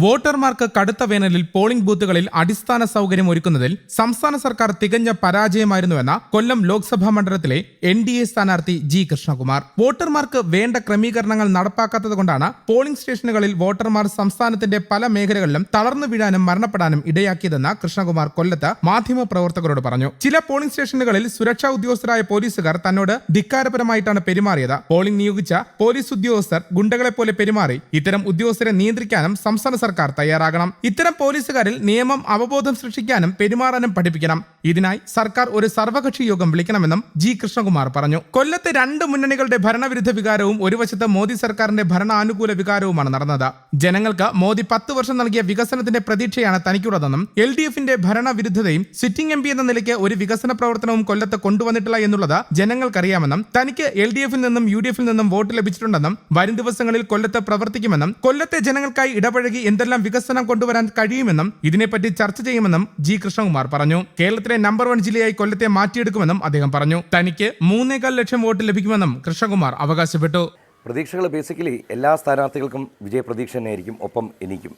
വോട്ടർമാർക്ക് കടുത്ത വേനലിൽ പോളിംഗ് ബൂത്തുകളിൽ അടിസ്ഥാന സൗകര്യം ഒരുക്കുന്നതിൽ സംസ്ഥാന സർക്കാർ തികഞ്ഞ പരാജയമായിരുന്നുവെന്ന കൊല്ലം ലോക്സഭാ മണ്ഡലത്തിലെ എൻ ഡി എ സ്ഥാനാർത്ഥി ജി കൃഷ്ണകുമാർ. വോട്ടർമാർക്ക് വേണ്ട ക്രമീകരണങ്ങൾ നടപ്പാക്കാത്തതുകൊണ്ടാണ് പോളിംഗ് സ്റ്റേഷനുകളിൽ വോട്ടർമാർ സംസ്ഥാനത്തിന്റെ പല മേഖലകളിലും തളർന്നു വീഴാനും മരണപ്പെടാനും ഇടയാക്കിയതെന്ന് കൃഷ്ണകുമാർ കൊല്ലത്ത് മാധ്യമ പ്രവർത്തകരോട് പറഞ്ഞു. ചില പോളിംഗ് സ്റ്റേഷനുകളിൽ സുരക്ഷാ ഉദ്യോഗസ്ഥരായ പോലീസുകാർ തന്നോട് ധിക്കാരപരമായിട്ടാണ് പെരുമാറിയത്. പോളിംഗ് നിയോഗിച്ച പോലീസ് ഉദ്യോഗസ്ഥർ ഗുണ്ടകളെ പോലെ പെരുമാറി ഇത്തരം ഉദ്യോഗസ്ഥരെ നിയന്ത്രിക്കാനും സംസ്ഥാന സർക്കാർ തയ്യാറാകണം. ഇത്തരം പോലീസുകാരിൽ നിയമം അവബോധം സൃഷ്ടിക്കാനും പെരുമാറാനും പഠിപ്പിക്കണം. ഇതിനായി സർക്കാർ ഒരു സർവകക്ഷി യോഗം വിളിക്കണമെന്നും ജി കൃഷ്ണകുമാർ പറഞ്ഞു. കൊല്ലത്തെ രണ്ട് മുന്നണികളുടെ ഭരണവിരുദ്ധ വികാരവും ഒരു വശത്ത് മോദി സർക്കാരിന്റെ ഭരണാനുകൂല വികാരവുമാണ് നടന്നത്. ജനങ്ങൾക്ക് മോദി പത്ത് വർഷം നൽകിയ വികസനത്തിന്റെ പ്രതീക്ഷയാണ് തനിക്കുള്ളതെന്നും എൽ ഡി എഫിന്റെ ഭരണവിരുദ്ധതയും സിറ്റിംഗ് എം പി എന്ന നിലയ്ക്ക് ഒരു വികസന പ്രവർത്തനവും കൊല്ലത്ത് കൊണ്ടുവന്നിട്ടില്ല എന്നുള്ളത് ജനങ്ങൾക്കറിയാമെന്നും തനിക്ക് എൽ ഡി എഫിൽ നിന്നും യു ഡി എഫിൽ നിന്നും വോട്ട് ലഭിച്ചിട്ടുണ്ടെന്നും വരും ദിവസങ്ങളിൽ കൊല്ലത്ത് പ്രവർത്തിക്കുമെന്നും കൊല്ലത്തെ ജനങ്ങൾക്കായി ഇടപഴകി എന്തെല്ലാം വികസനം കൊണ്ടുവരാൻ കഴിയുമെന്നും ഇതിനെപ്പറ്റി ചർച്ച ചെയ്യുമെന്നും ജി കൃഷ്ണകുമാർ പറഞ്ഞു. കേരളത്തിലെ നമ്പർ വൺ ജില്ലയായി കൊല്ലത്തെ മാറ്റിയെടുക്കുമെന്നും അദ്ദേഹം പറഞ്ഞു. തനിക്ക് മൂന്നേകാൽ ലക്ഷം വോട്ട് ലഭിക്കുമെന്നും കൃഷ്ണകുമാർ അവകാശപ്പെട്ടു. പ്രതീക്ഷകൾ ബേസിക്കലി എല്ലാ സ്ഥാനാർത്ഥികൾക്കും വിജയപ്രതീക്ഷ തന്നെയായിരിക്കും ഒപ്പം എനിക്കും.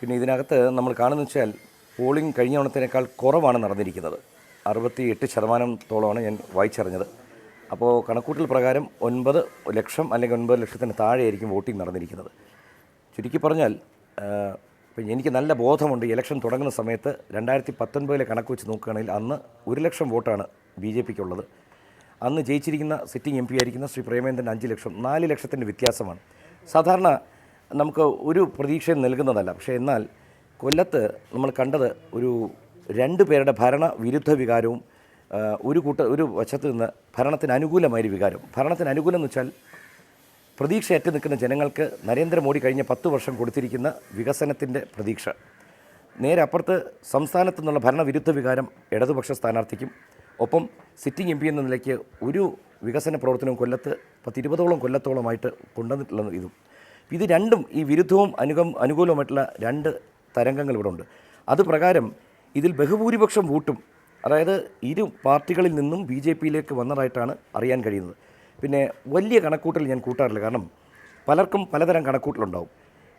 പിന്നെ ഇതിനകത്ത് നമ്മൾ കാണുന്ന വെച്ചാൽ പോളിംഗ് കഴിഞ്ഞ ഓണത്തിനേക്കാൾ കുറവാണ് നടന്നിരിക്കുന്നത്. അറുപത്തി എട്ട് ശതമാനത്തോളമാണ് ഞാൻ വായിച്ചറിഞ്ഞത്. അപ്പോൾ കണക്കൂട്ടൽ പ്രകാരം ഒൻപത് ലക്ഷം അല്ലെങ്കിൽ ഒൻപത് ലക്ഷത്തിന് താഴെയായിരിക്കും വോട്ടിംഗ് നടന്നിരിക്കുന്നത്. ചുരുക്കി പറഞ്ഞാൽ എനിക്ക് നല്ല ബോധമുണ്ട് ഇലക്ഷൻ തുടങ്ങുന്ന സമയത്ത് രണ്ടായിരത്തി പത്തൊൻപതിലെ കണക്ക് വെച്ച് നോക്കുകയാണെങ്കിൽ അന്ന് ഒരു ലക്ഷം വോട്ടാണ് ബി ജെ പിക്കുള്ളത്. അന്ന് ജയിച്ചിരിക്കുന്ന സിറ്റിംഗ് എം പി ആയിരിക്കുന്ന ശ്രീ പ്രേമേന്ദ്രൻ അഞ്ച് ലക്ഷം നാല് ലക്ഷത്തിന്റെ വ്യത്യാസമാണ്. സാധാരണ നമുക്ക് ഒരു പ്രതീക്ഷയും നൽകുന്നതല്ല. പക്ഷേ എന്നാൽ കൊല്ലത്ത് നമ്മൾ കണ്ടത് ഒരു രണ്ട് പേരുടെ ഭരണ വിരുദ്ധ വികാരവും ഒരു കൂട്ട ഒരു വശത്ത് നിന്ന് ഭരണത്തിന് അനുകൂലമായൊരു വികാരം. ഭരണത്തിന് അനുകൂലം എന്ന് വെച്ചാൽ പ്രതീക്ഷയറ്റ് നിൽക്കുന്ന ജനങ്ങൾക്ക് നരേന്ദ്രമോദി കഴിഞ്ഞ പത്ത് വർഷം കൊടുത്തിരിക്കുന്ന വികസനത്തിന്റെ പ്രതീക്ഷ. നേരെ അപ്പുറത്ത് സംസ്ഥാനത്തു നിന്നുള്ള ഭരണവിരുദ്ധ വികാരം ഇടതുപക്ഷ സ്ഥാനാർത്ഥിക്കും ഒപ്പം സിറ്റിംഗ് എം പി എന്ന നിലയ്ക്ക് ഒരു വികസന പ്രവർത്തനവും കൊല്ലത്ത് പത്തിരുപതോളം കൊല്ലത്തോളമായിട്ട് കൊണ്ടുവന്നിട്ടുള്ള ഇതും. ഇത് രണ്ടും ഈ വിരുദ്ധവും അനുഗം അനുകൂലവുമായിട്ടുള്ള രണ്ട് തരംഗങ്ങൾ ഇവിടെ ഉണ്ട്. അത് പ്രകാരം ഇതിൽ ബഹുഭൂരിപക്ഷം വോട്ടും അതായത് ഇരു പാർട്ടികളിൽ നിന്നും ബി ജെ പിയിലേക്ക് വന്നതായിട്ടാണ് അറിയാൻ കഴിയുന്നത്. പിന്നെ വലിയ കണക്കൂട്ടൽ ഞാൻ കൂട്ടാറില്ല. കാരണം പലർക്കും പലതരം കണക്കൂട്ടലുണ്ടാവും.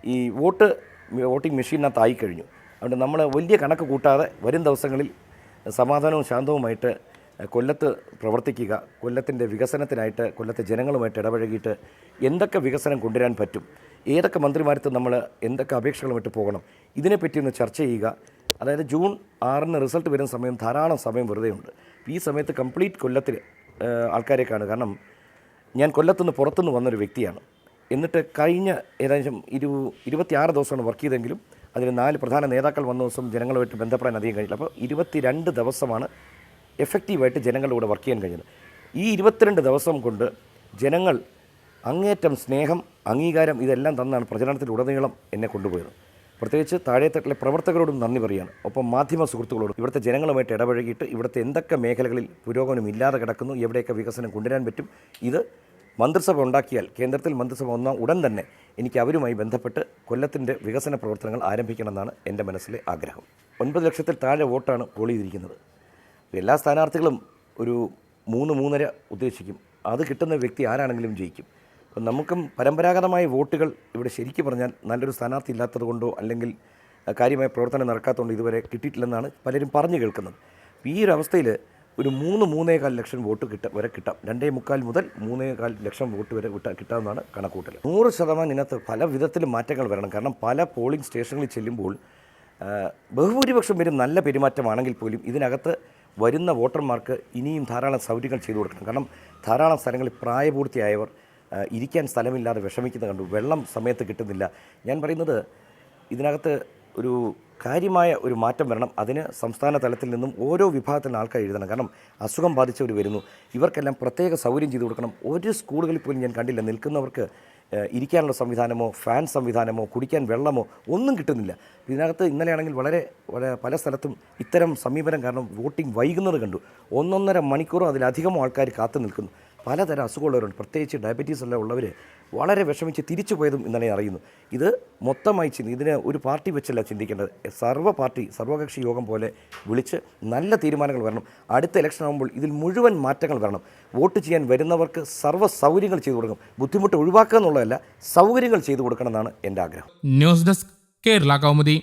ഈ വോട്ട് വോട്ടിംഗ് മെഷീനകത്തായി ആയിക്കഴിഞ്ഞു അതുകൊണ്ട് നമ്മൾ വലിയ കണക്ക് കൂട്ടാതെ വരും ദിവസങ്ങളിൽ സമാധാനവും ശാന്തവുമായിട്ട് കൊല്ലത്ത് പ്രവർത്തിക്കുക കൊല്ലത്തിന്റെ വികസനത്തിനായിട്ട് കൊല്ലത്തെ ജനങ്ങളുമായിട്ട് ഇടപഴകിയിട്ട് എന്തൊക്കെ വികസനം കൊണ്ടുവരാൻ പറ്റും ഏതൊക്കെ മന്ത്രിമാരത്ത് നമ്മൾ എന്തൊക്കെ അപേക്ഷകളുമായിട്ട് പോകണം ഇതിനെപ്പറ്റി ഒന്ന് ചർച്ച ചെയ്യുക. അതായത് ജൂൺ ആറിന് റിസൾട്ട് വരുന്ന സമയം ധാരാളം സമയം വെറുതെ ഉണ്ട് ഈ സമയത്ത് കംപ്ലീറ്റ് കൊല്ലത്തിൽ ആൾക്കാരെ കാണുക. കാരണം ഞാൻ കൊല്ലത്തുനിന്ന് പുറത്തുനിന്ന് വന്നൊരു വ്യക്തിയാണ്. എന്നിട്ട് കഴിഞ്ഞ ഏകദേശം ഇരു ഇരുപത്തിയാറ് ദിവസമാണ് വർക്ക് ചെയ്തെങ്കിലും അതിൽ നാല് പ്രധാന നേതാക്കൾ വന്ന ദിവസം ജനങ്ങളുമായിട്ട് ബന്ധപ്പെടാൻ അധികം കഴിഞ്ഞില്ല. അപ്പോൾ ഇരുപത്തിരണ്ട് ദിവസമാണ് എഫക്റ്റീവായിട്ട് ജനങ്ങളുടെ കൂടെ വർക്ക് ചെയ്യാൻ കഴിഞ്ഞത്. ഈ ഇരുപത്തിരണ്ട് ദിവസം കൊണ്ട് ജനങ്ങൾ അങ്ങേറ്റം സ്നേഹം അംഗീകാരം ഇതെല്ലാം തന്നാണ് പ്രചരണത്തിലുടനീളം എന്നെ കൊണ്ടുപോയത്. പ്രത്യേകിച്ച് താഴെത്തട്ടിലെ പ്രവർത്തകരോടും നന്ദി പറയുകയാണ്. ഒപ്പം മാധ്യമ സുഹൃത്തുക്കളോടും ഇവിടുത്തെ ജനങ്ങളുമായിട്ട് ഇടപഴകിയിട്ട് ഇവിടുത്തെ എന്തൊക്കെ മേഖലകളിൽ പുരോഗമനം ഇല്ലാതെ കിടക്കുന്നു എവിടെയൊക്കെ വികസനം കൊണ്ടുവരാൻ പറ്റും ഇത് മന്ത്രിസഭ ഉണ്ടാക്കിയാൽ കേന്ദ്രത്തിൽ മന്ത്രിസഭ ഒന്നാം ഉടൻ തന്നെ എനിക്ക് അവരുമായി ബന്ധപ്പെട്ട് കൊല്ലത്തിന്റെ വികസന പ്രവർത്തനങ്ങൾ ആരംഭിക്കണമെന്നാണ് എന്റെ മനസ്സിലെ ആഗ്രഹം. ഒൻപത് ലക്ഷത്തിൽ താഴെ വോട്ടാണ് പോൾ ചെയ്തിരിക്കുന്നത്. എല്ലാ സ്ഥാനാർത്ഥികളും ഒരു മൂന്ന് മൂന്നര ഉദ്ദേശിക്കും. അത് കിട്ടുന്ന വ്യക്തി ആരാണെങ്കിലും ജയിക്കും. അപ്പം നമുക്കും പരമ്പരാഗതമായ വോട്ടുകൾ ഇവിടെ ശരിക്കും പറഞ്ഞാൽ നല്ലൊരു സ്ഥാനാർത്ഥി ഇല്ലാത്തത് കൊണ്ടോ അല്ലെങ്കിൽ കാര്യമായ പ്രവർത്തനം നടക്കാത്തതുകൊണ്ട് ഇതുവരെ കിട്ടിയിട്ടില്ലെന്നാണ് പലരും പറഞ്ഞു കേൾക്കുന്നത്. ഈ ഒരു അവസ്ഥയിൽ ഒരു മൂന്ന് മൂന്നേകാൽ ലക്ഷം വോട്ട് കിട്ട വരെ കിട്ടാം. രണ്ടേ മുക്കാൽ മുതൽ മൂന്നേകാൽ ലക്ഷം വോട്ട് വരെ കിട്ടാ കിട്ടാമെന്നാണ് കണക്കൂട്ടൽ നൂറ് ശതമാനം ഇതിനകത്ത് പല വിധത്തിലും മാറ്റങ്ങൾ വരണം. കാരണം പല പോളിംഗ് സ്റ്റേഷനുകളിൽ ചെല്ലുമ്പോൾ ബഹുഭൂരിപക്ഷം പേരും നല്ല പെരുമാറ്റമാണെങ്കിൽ പോലും ഇതിനകത്ത് വരുന്ന വോട്ടർമാർക്ക് ഇനിയും ധാരാളം സൗകര്യങ്ങൾ ചെയ്തു കൊടുക്കണം. കാരണം ധാരാളം സ്ഥലങ്ങളിൽ പ്രായപൂർത്തിയായവർ ഇരിക്കാൻ സ്ഥലമില്ലാതെ വിഷമിക്കുന്നത് കണ്ടു. വെള്ളം സമയത്ത് കിട്ടുന്നില്ല. ഞാൻ പറയുന്നത് ഇതിനകത്ത് ഒരു കാര്യമായ ഒരു മാറ്റം വരണം. അതിന് സംസ്ഥാന തലത്തിൽ നിന്നും ഓരോ വിഭാഗത്തിലും ആൾക്കാർ എഴുതണം. കാരണം അസുഖം ബാധിച്ചവർ വരുന്നു. ഇവർക്കെല്ലാം പ്രത്യേക സൗകര്യം ചെയ്തു കൊടുക്കണം. ഒരു സ്കൂളുകളിൽ പോലും ഞാൻ കണ്ടില്ല. നിൽക്കുന്നവർക്ക് ഇരിക്കാനുള്ള സംവിധാനമോ ഫാൻ സംവിധാനമോ കുടിക്കാൻ വെള്ളമോ ഒന്നും കിട്ടുന്നില്ല. ഇതിനകത്ത് ഇന്നലെയാണെങ്കിൽ വളരെ പല സ്ഥലത്തും ഇത്തരം സമീപനം കാരണം വോട്ടിംഗ് വൈകുന്നത് കണ്ടു. ഒന്നൊന്നര മണിക്കൂറും അതിലധികമോ ആൾക്കാർ കാത്തു നിൽക്കുന്നു. പലതരം അസുഖമുള്ളവരുണ്ട്. പ്രത്യേകിച്ച് ഡയബറ്റീസ് എല്ലാം ഉള്ളവർ വളരെ വിഷമിച്ച് തിരിച്ചു പോയതും ഇന്നലെ അറിയുന്നു. ഇത് മൊത്തമായി ചിന്തി ഇതിന് ഒരു പാർട്ടി വെച്ചല്ല ചിന്തിക്കേണ്ടത്. സർവ പാർട്ടി സർവകക്ഷി യോഗം പോലെ വിളിച്ച് നല്ല തീരുമാനങ്ങൾ വരണം. അടുത്ത ഇലക്ഷൻ ആകുമ്പോൾ ഇതിൽ മുഴുവൻ മാറ്റങ്ങൾ വരണം. വോട്ട് ചെയ്യാൻ വരുന്നവർക്ക് സർവ സൗകര്യങ്ങൾ ചെയ്തു കൊടുക്കണം ബുദ്ധിമുട്ട് ഒഴിവാക്കുക എന്നുള്ളതല്ല സൗകര്യങ്ങൾ ചെയ്തു കൊടുക്കണം എന്നാണ് എന്റെ ആഗ്രഹം. News desk Kerala Kaumudi.